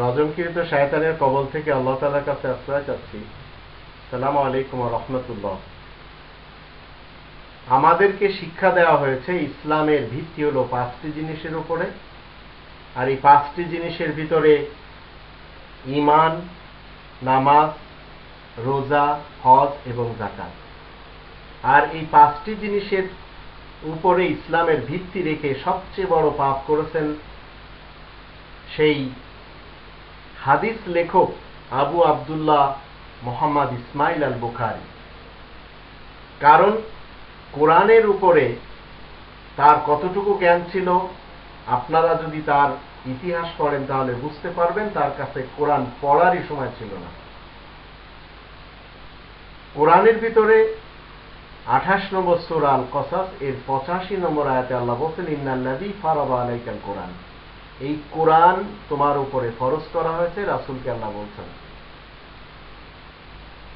রজমকৃত শায়তানের কবল থেকে আল্লাহ তালার কাছে আশ্রয় চাচ্ছি। সালাম আলাইকুম রহমতুল্লাহ। আমাদেরকে শিক্ষা দেওয়া হয়েছে ইসলামের ভিত্তি হলো পাঁচটি জিনিসের উপরে। আর এই পাঁচটি জিনিসের ভিতরে ইমান নামাজ, রোজা, হজ এবং জাকাত আর এই পাঁচটি জিনিসের উপরে ইসলামের ভিত্তি রেখে সবচেয়ে বড় পাপ করেছেন সেই হাদিস লেখক আবু আবদুল্লাহ মোহাম্মদ ইসমাইল আল বুখারি কারণ কোরআনের উপরে তার কতটুকু জ্ঞান ছিল, আপনারা যদি তার ইতিহাস পড়েন তাহলে বুঝতে পারবেন তার কাছে কোরআন পড়ারই সময় ছিল না। কোরআনের ভিতরে আঠাশ নম্বর সুরাল কসাস এর পঁচাশি নম্বর আয়াতে আল্লাহ বলছেন ইন্নাল্লাদি ফারাবা আলাইকাল কোরআন। এই কোরআন তোমার উপরে ফরজ করা হয়েছে, রাসুলকে আল্লাহ বলছেন।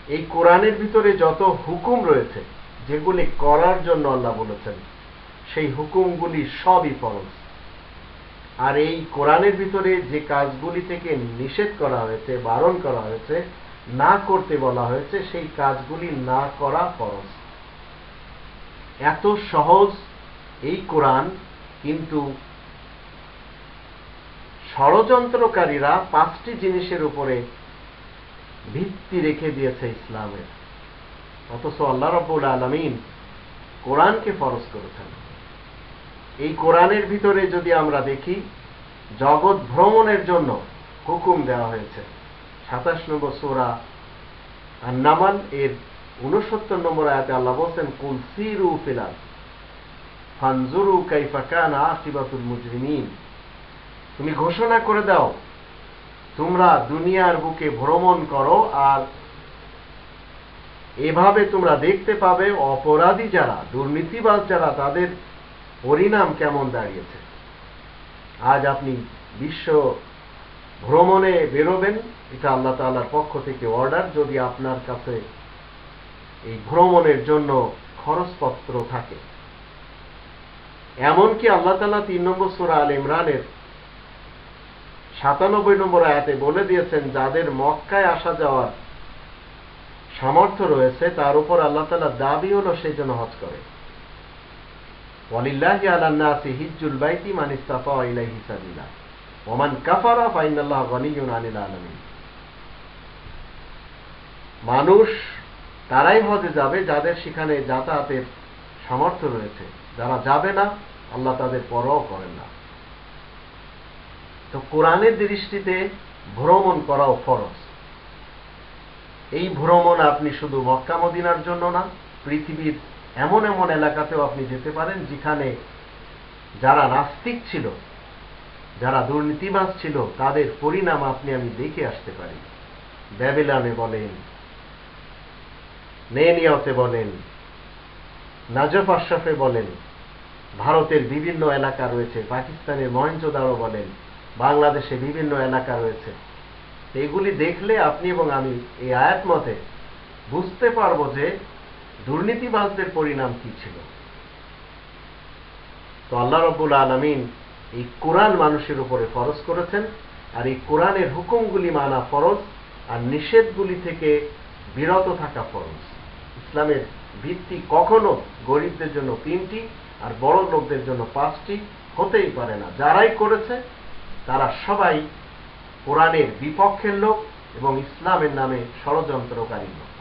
এই কোরআনের ভিতরে যত হুকুম রয়েছে, যেগুলি করার জন্য আল্লাহ বলেছেন, সেই হুকুমগুলি সবই ফরজ। আর এই কোরআনের ভিতরে যে কাজগুলি থেকে নিষেধ করা হয়েছে, বারণ করা হয়েছে, না করতে বলা হয়েছে, সেই কাজগুলি না করা ফরজ। এত সহজ এই কোরআন কিন্তু ষড়যন্ত্রকারীরা পাঁচটি জিনিসের উপরে ভিত্তি রেখে দিয়েছে ইসলামের। অথচ আল্লাহ রব্বুল আলমিন কোরআনকে ফরজ করেছেন। এই কোরআনের ভিতরে যদি আমরা দেখি, জগৎ ভ্রমণের জন্য হুকুম দেওয়া হয়েছে। সাতাশ নম্বর সোরা আর নামান এর উনসত্তর নম্বর আয়াতে আল্লাহ বলছেন, কুল সিরু ফিলাল ফানজুরু কাইফা কানা আকিবাতুল মুজরিমিন। তুমি ঘোষণা করে দাও। তোমরা দুনিয়ার বুকে ভ্রমণ করো আর এভাবে তোমরা দেখতে পাবে অপরাধী যারা, দুর্নীতিবাজ যারা, তাদের পরিণাম কেমন দাঁড়িয়েছে। আজ আপনি বিশ্ব ভ্রমণে বেরোবেন, এটা আল্লাহ তাল্লার পক্ষ থেকে অর্ডার যদি আপনার কাছে এই ভ্রমণের জন্য খরচপত্র থাকে। এমনকি আল্লাহ তালা তিন নম্বর সুরা আল ইমরানের সাতানব্বই নম্বর আয়াতে বলে দিয়েছেন, যাদের মক্কায় আসা যাওয়ার সামর্থ্য রয়েছে, তার উপর আল্লাহ তালা দাবি হলো সেই জন্য হজ করে। ওয়ালিল্লাহি আলান্নাসি হিজ্জুল বাইতি মান ওমান কাফারা ফাইনাল্লাহ মানুষ তারাই হজে যাবে যাদের সেখানে যাতায়াতের সামর্থ্য রয়েছে। যারা যাবে না, আল্লাহ তাদের পরও করেন না। তো কোরআনের দৃষ্টিতে ভ্রমণ করাও ফরজ। এই ভ্রমণ আপনি শুধু মক্কা মদিনার জন্য না, পৃথিবীর এমন এমন এলাকাতেও আপনি যেতে পারেন যেখানে যারা নাস্তিক ছিল, যারা দুর্নীতিবাজ ছিল, তাদের পরিণাম আপনি আমি দেখে আসতে পারি। ব্যাবিলানে বলেন, নেনিয়তে বলেন, নাজফ আশরাফে বলেন, ভারতের বিভিন্ন এলাকা রয়েছে, পাকিস্তানের মহেঞ্জোদারো বলেন বাংলাদেশে বিভিন্ন এলাকা রয়েছে। এগুলি দেখলে আপনি এবং আমি এই আয়াত মতে বুঝতে পারব যে দুর্নীতিবাজদের পরিণাম কি ছিল। তো আল্লাহ রব্বুল আলমিন এই কোরআন মানুষের উপরে ফরজ করেছেন আর এই কোরআনের হুকুমগুলি মানা ফরজ আর নিষেধগুলি থেকে বিরত থাকা ফরজ। ইসলামের ভিত্তি কখনো গরিবদের জন্য তিনটি আর বড় লোকদের জন্য পাঁচটি হতেই পারে না। যারাই করেছে তারা সবাই কোরআনের বিপক্ষের লোক এবং ইসলামের নামে ষড়যন্ত্রকারী লোক।